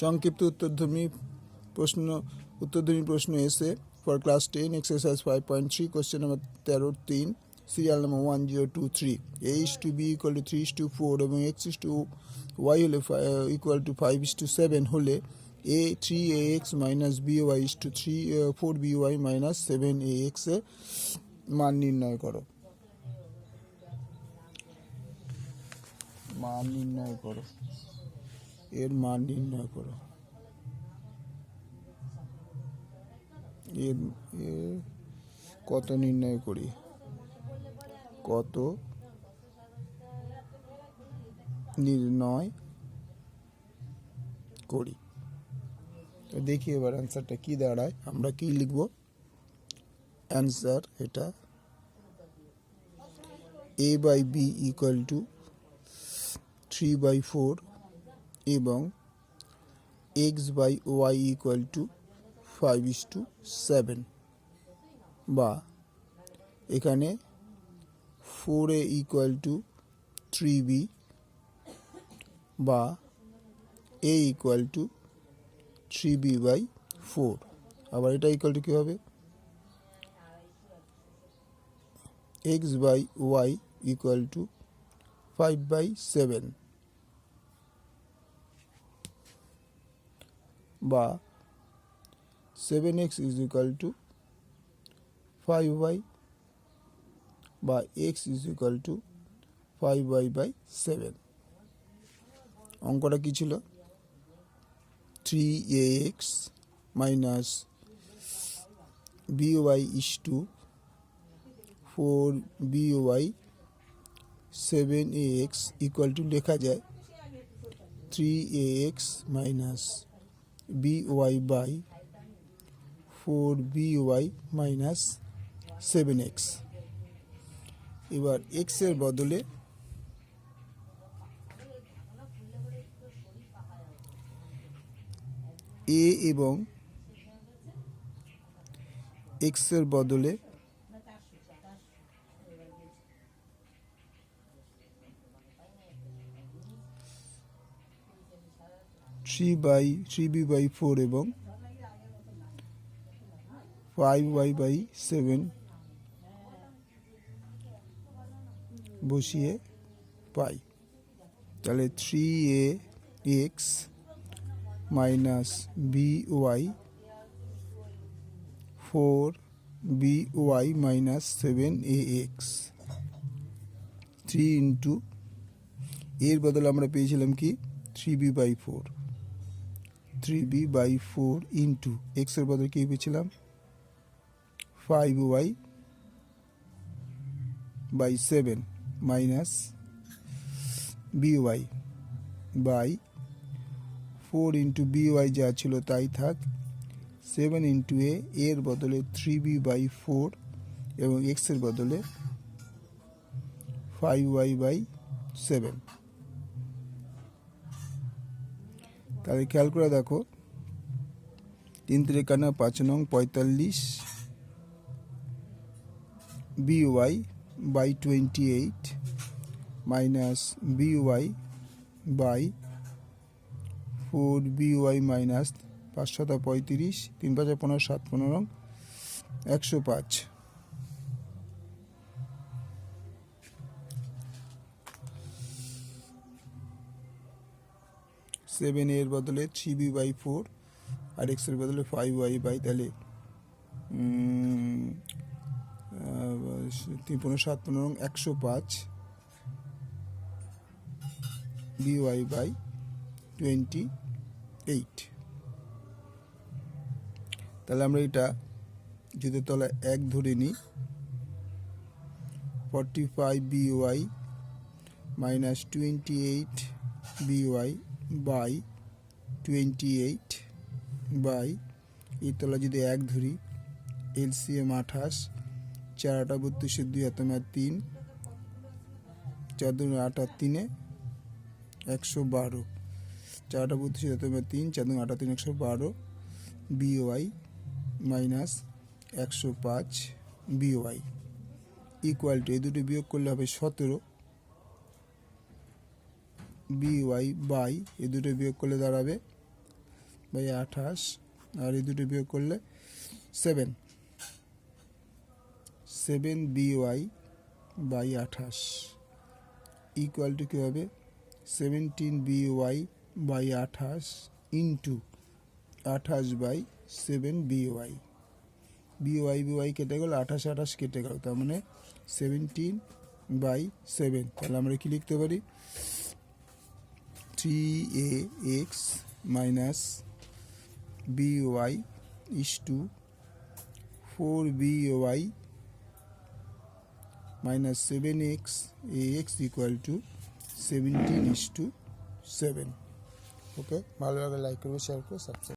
সংক্ষিপ্ত উত্তরধর্মী প্রশ্ন উত্তরধর্মী প্রশ্ন এসে for class ten exercise five point three question number তেরো তিন serial number one zero two three H two B equal to three two four এবং এক্স ইস টু ওয়াই হলে equal to five is to seven হলে A three A X minus B Y is to three four B Y minus seven A এক্সের মান নির্ণয় করো। মান নির্ণয় করো। এর মান নির্ণয় করো। এর কত নির্ণয় করি? কত নির্ণয় করি? তো দেখি এবার অ্যান্সারটা কি দাঁড়ায়। আমরা কি লিখব? অ্যান্সার এটা A by B equal to three by four এবং X by Y equal to five is to seven বা এখানে four A equal to three B বা A equal to three B by four আবার এটা equal to কী হবে? X by Y equal to five by seven বা seven X is equal to five Y বা X is equal to five Y by seven অঙ্কটা কী ছিল? Three A X minus B Y is to four B Y seven A X equal to লেখা যায় three A X minus B Y by four BY minus seven X এবার এক্সের বদলে এ এবং এক্সের বদলে three by three B by four এবং five Y by seven বসিয়ে পাই। তাহলে three A X minus B Y four B Y minus seven A X three into এর বদলে আমরা পেয়েছিলাম কি? Three B by four three B by four into এক্সের বদলে কী পেয়েছিলাম? Five Y by seven minus B Y by four into B Y যা ছিল তাই থাক। সেভেন ইন্টু এ এর বদলে থ্রি বি বাই ফোর এবং এক্সের বদলে ফাইভ ওয়াই বাই সেভেন তাহলে খেয়াল করে দেখো। তিন তিরেকানা পাঁচ নং পঁয়তাল্লিশ B Y by twenty eight minus B Y by four B Y minus পাঁচশত পঁয়ত্রিশ, তিন পাঁচে পনেরো, সাত পনেরো, একশো পাঁচ। সেভেন এর বদলে থ্রি বি বাই ফোর আর এক্সের বদলে ফাইভ ওয়াই বাই তাহলে তিন পনেরো সাত পনেরো একশো পাঁচ B Y by twenty eight তাহলে আমরা এটা যদি তলা এক ধরে নিই forty five B Y minus twenty eight B Y by twenty eight by, এই তলা যদি এক ধরি, এলসিএম আঠাশ, চার আটা বত্রিশের দুই হাতে আর তিন, চার দু আট তিনে একশো বারো চারটা বত্রিশ হাতে তিন, চার দু আটা তিন একশো বারো, বিওয়াই মাইনাস একশো পাঁচ, বিওয়াই। ইকুয়াল টু, এই দুটো বিয়োগ করলে হবে সতেরো বিওয়াই বাই এই দুটো বিয়োগ করলে দাঁড়াবে বাই আঠাশ, আর এই দুটো বিয়োগ করলে সেভেন সেভেন বিওয়াই বাই আঠাশ। ইকুয়াল টু কী হবে? সেভেন্টিন বিওয়াই বাই আঠাশ ইন্টু আঠাশ by seven BY BY BY কেটে গেল, আঠাশ আঠাশ কেটে গেল, তার মানে সেভেন্টিন বাই সেভেন তাহলে আমরা কি লিখতে পারি? Three A X minus B Y is to four BY minus seven X A X equal to seventeen is to seven okay ভালো লাগে লাইক করবে শেয়ার করবে সাবস্ক্রাইব